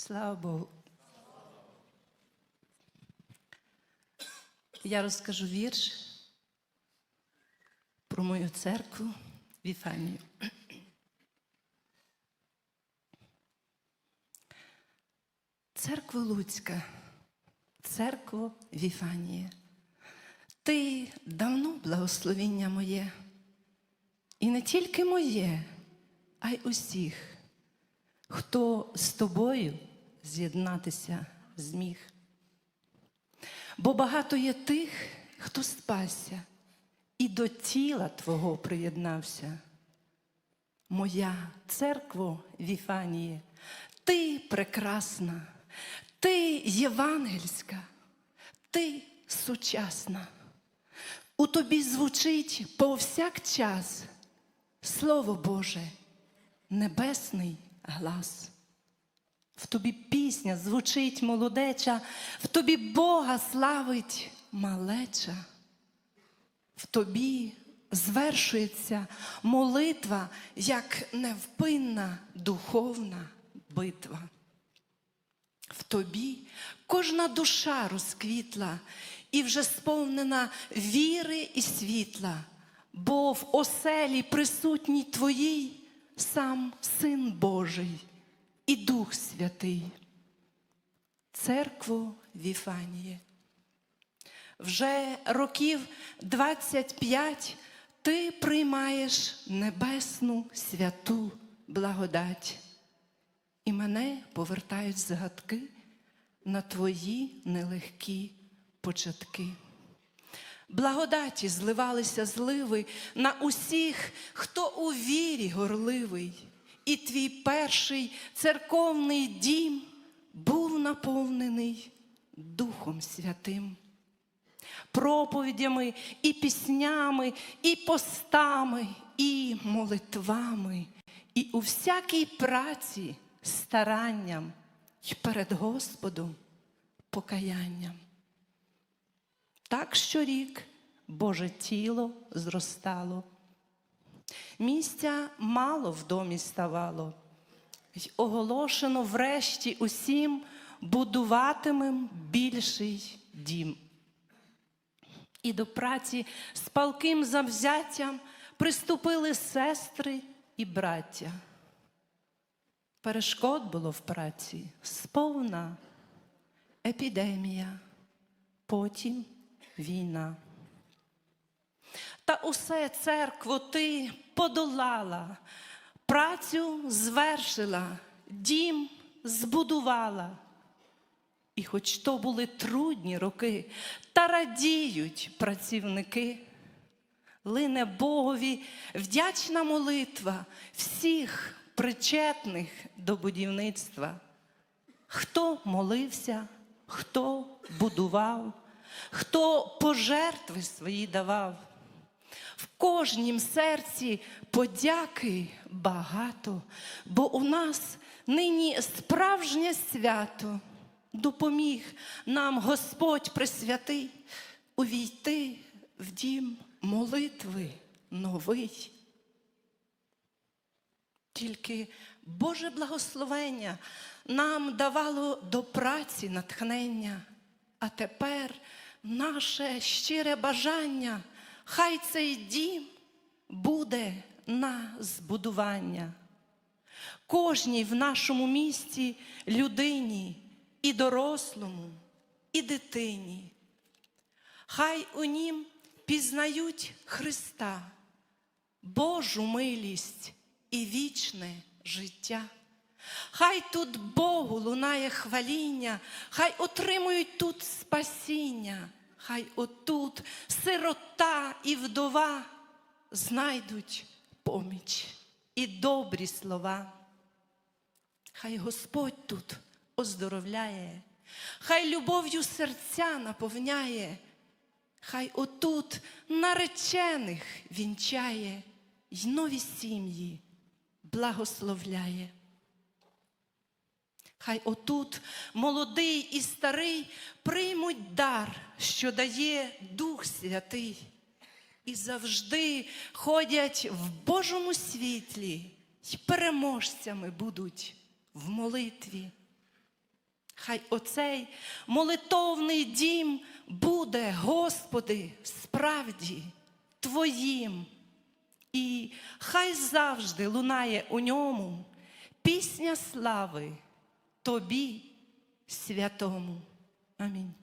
Слава Богу. Я розкажу вірш про мою церкву Віфанію. Церква Луцька, церква Віфанія. Ти давно благословіння моє, і не тільки моє, а й усіх, хто з тобою з'єднатися зміг. Бо багато є тих, хто спасся і до тіла Твого приєднався. Моя церкво Віфанії, ти прекрасна, ти євангельська, ти сучасна. У тобі звучить повсякчас Слово Боже, небесний глас. В тобі пісня звучить молодеча, в тобі Бога славить малеча. В тобі звершується молитва як невпинна духовна битва. В тобі кожна душа розквітла і вже сповнена віри і світла, бо в оселі присутній твоїй сам Син Божий і Дух Святий. Церкву Віфаніє. Вже років 25 ти приймаєш небесну святу благодать, і мене повертають згадки на твої нелегкі початки. Благодаті зливалися зливи на усіх, хто у вірі горливий, і твій перший церковний дім був наповнений Духом Святим проповідями, і піснями, і постами, і молитвами, і у всякій праці старанням і перед Господом покаянням. Так щорік Боже тіло зростало. Місця мало в домі ставало, й оголошено врешті усім будуватимем більший дім. І до праці з палким завзяттям приступили сестри і браття. Перешкод було в праці сповна епідемія, потім війна. Та усе церкво ти подолала, працю звершила, дім збудувала. І хоч то були трудні роки, та радіють працівники, лине Богові вдячна молитва всіх причетних до будівництва. Хто молився, хто будував, хто пожертви свої давав. В кожнім серці подяки багато, бо у нас нині справжнє свято допоміг нам Господь Пресвятий увійти в дім молитви новий. Тільки Боже благословення нам давало до праці натхнення, а тепер наше щире бажання, хай цей дім буде на збудування. Кожній в нашому місті людині і дорослому, і дитині. Хай у нім пізнають Христа, Божу милість і вічне життя. Хай тут Богу лунає хваління, хай отримують тут спасіння, хай отут сирота і вдова знайдуть поміч і добрі слова. Хай Господь тут оздоровляє, хай любов'ю серця наповняє, хай отут наречених вінчає й нові сім'ї благословляє. Хай отут молодий і старий приймуть дар, що дає Дух Святий, і завжди ходять в Божому світлі й переможцями будуть в молитві. Хай оцей молитовний дім буде, Господи, справді Твоїм. І хай завжди лунає у ньому пісня слави Тобі, святому. Амінь.